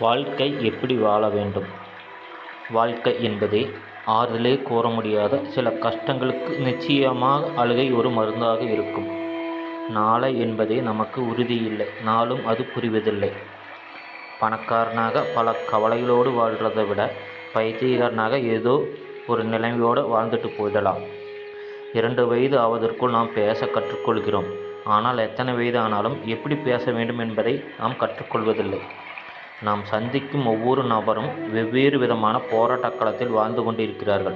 வாழ்க்கை எப்படி வாழ வேண்டும்? வாழ்க்கை என்பதே ஆறுதலே கூற முடியாத சில கஷ்டங்களுக்கு நிச்சயமாக அழுகை ஒரு மருந்தாக இருக்கும். நாளை என்பதே நமக்கு உறுதியில்லை நாளும் அது புரிவதில்லை. பணக்காரனாக பல கவலைகளோடு வாழ்கிறதை விட பைத்தியக்காரனாக ஏதோ ஒரு நிலைமையோடு வாழ்ந்துட்டு போயிடலாம். இரண்டு வயது ஆவதற்குள் நாம் பேச கற்றுக்கொள்கிறோம். ஆனால் எத்தனை வயது ஆனாலும் எப்படி பேச வேண்டும் என்பதை நாம் கற்றுக்கொள்வதில்லை. நாம் சந்திக்கும் ஒவ்வொரு நபரும் வெவ்வேறு விதமான போராட்டக் களத்தில் வாழ்ந்து கொண்டிருக்கிறார்கள்.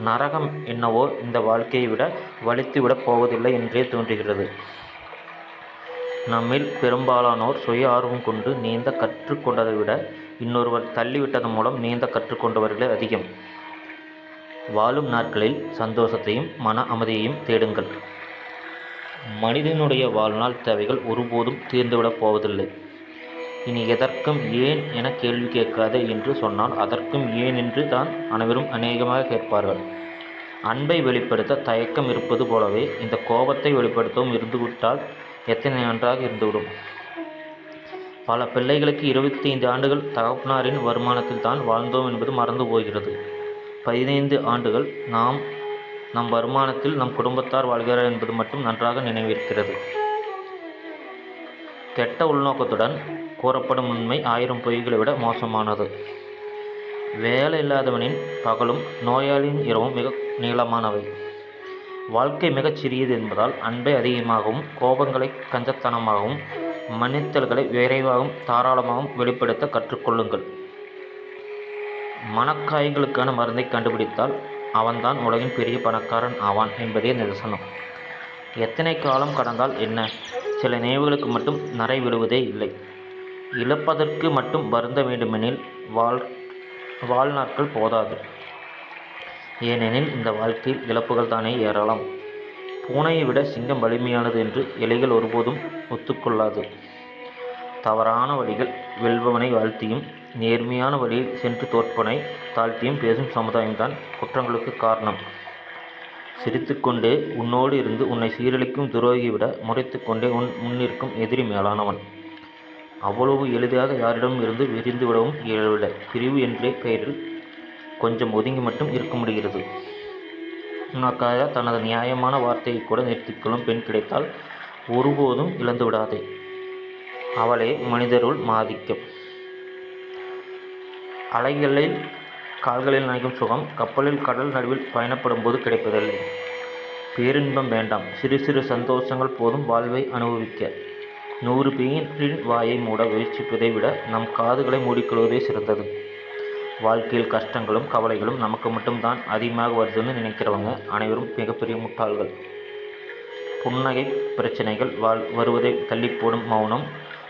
நரகம் என்னவோ இந்த வாழ்க்கையை விட வலித்துவிடப் போவதில்லை என்றே தோன்றுகிறது. நம்மில் பெரும்பாலானோர் சுய ஆர்வம் கொண்டு நீந்த கற்றுக்கொண்டதை விட இன்னொருவர் தள்ளிவிட்டதன் மூலம் நீந்த கற்றுக்கொண்டவர்களே அதிகம். வாழும் நாட்களில் சந்தோஷத்தையும் மன அமைதியையும் தேடுங்கள். மனிதனுடைய வாழ்நாள் தேவைகள் ஒருபோதும் தீர்ந்துவிடப் போவதில்லை. இனி எதற்கும் ஏன் என கேள்வி கேட்காதே என்று சொன்னால் அதற்கும் ஏன் என்று தான் அனைவரும் அநேகமாக கேட்பார்கள். அன்பை வெளிப்படுத்த தயக்கம் இருப்பது போலவே இந்த கோபத்தை வெளிப்படுத்தவும் இருந்துவிட்டால் எத்தனை நன்றாக இருந்துவிடும். பல பிள்ளைகளுக்கு இருபத்தி ஐந்து ஆண்டுகள் தகப்பனாரின் வருமானத்தில் தான் வாழ்ந்தோம் என்பது மறந்து போகிறது. பதினைந்து ஆண்டுகள் நாம் நம் வருமானத்தில் நம் குடும்பத்தார் வாழ்கிறார் என்பது மட்டும் நன்றாக நினைவிருக்கிறது. கெட்ட உள்நோக்கத்துடன் கூறப்படும் உண்மை ஆயிரம் பொய்களை விட மோசமானது. வேலை இல்லாதவனின் பகலும் நோயாளியின் இரவும் மிக நீளமானவை. வாழ்க்கை மிகச் சிறியது என்பதால் அன்பை அதிகமாகவும் கோபங்களை கஞ்சத்தனமாகவும் மன்னித்தல்களை விரைவாகவும் தாராளமாகவும் வெளிப்படுத்த கற்றுக்கொள்ளுங்கள். மனக்காயங்களுக்கான மருந்தை கண்டுபிடித்தால் அவன்தான் உலகின் பெரிய பணக்காரன் ஆவான் என்பதே நிதர்சனம். எத்தனை காலம் கடந்தால் என்ன? சில நினைவுகளுக்கு மட்டும் நரை விடுவதே இல்லை. இழப்பதற்கு மட்டும் வருந்த வேண்டுமெனில் வாழ் வாழ்நாட்கள் போதாது. ஏனெனில் இந்த வாழ்க்கையில் இழப்புகள் தானே ஏறலாம். பூனையை விட சிங்கம் வலிமையானது என்று இலைகள் ஒருபோதும் ஒத்துக்கொள்ளாது. தவறான வழிகள் வெல்பவனை வாழ்த்தியும் நேர்மையான வழியில் சென்று தோற்பனை தாழ்த்தியும் பேசும் சமுதாயம்தான் குற்றங்களுக்கு காரணம். சிரித்துக்கொண்டே உன்னோடு இருந்து உன்னை சீரழிக்கும் துரோகி விட முறைத்துக்கொண்டே உன் முன்னிற்கும் எதிரி மேலானவன். அவ்வளவு எளிதாக யாரிடம் இருந்து விரிந்து விடவும் இயலவில்லை. பிரிவு என்றே பெயரில் கொஞ்சம் ஒதுங்கி மட்டும் இருக்க முடிகிறது. உனக்காக தனது நியாயமான வார்த்தையை கூட நிறுத்திக்கொள்ளும் பெண் கிடைத்தால் ஒருபோதும் இழந்து விடாதே. அவளே மனிதருள் மாதிக்கம் அலைகளில் கால்களில் நனைக்கும் சுகம் கப்பலில் கடல் நடுவில் பயணப்படும் போது கிடைப்பதில்லை. பேரின்பம் வேண்டாம். சிறு சிறு சந்தோஷங்கள் போதும் வாழ்வை அனுபவிக்க. நூறு பேரின் வாயை மூட முயற்சிப்பதை விட நம் காதுகளை மூடிக்கொள்வதே சிறந்தது. வாழ்க்கையில் கஷ்டங்களும் கவலைகளும் நமக்கு மட்டும்தான் அதிகமாக வருதுன்னு நினைக்கிறவங்க அனைவரும் மிகப்பெரிய முட்டாள்கள். புன்னகை பிரச்சனைகள் வாழ் வருவதை தள்ளி போடும் மௌனம்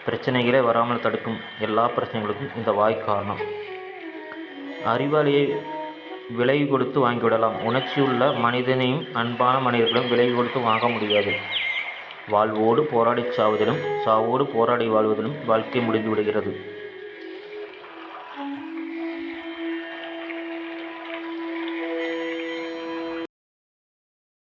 பிரச்சனைகளே வராமல் தடுக்கும் எல்லா பிரச்சனைகளுக்கும் இந்த வாய் காரணம் அறிவாளியை விலை கொடுத்து வாங்கிவிடலாம். உணர்ச்சியுள்ள மனிதனையும் அன்பான மனிதர்களும் விலை கொடுத்து வாங்க முடியாது. வாழ்வோடு போராடி சாவதிலும் சாவோடு போராடி வாழ்வதிலும் வாழ்க்கை முடிந்து விடுகிறது.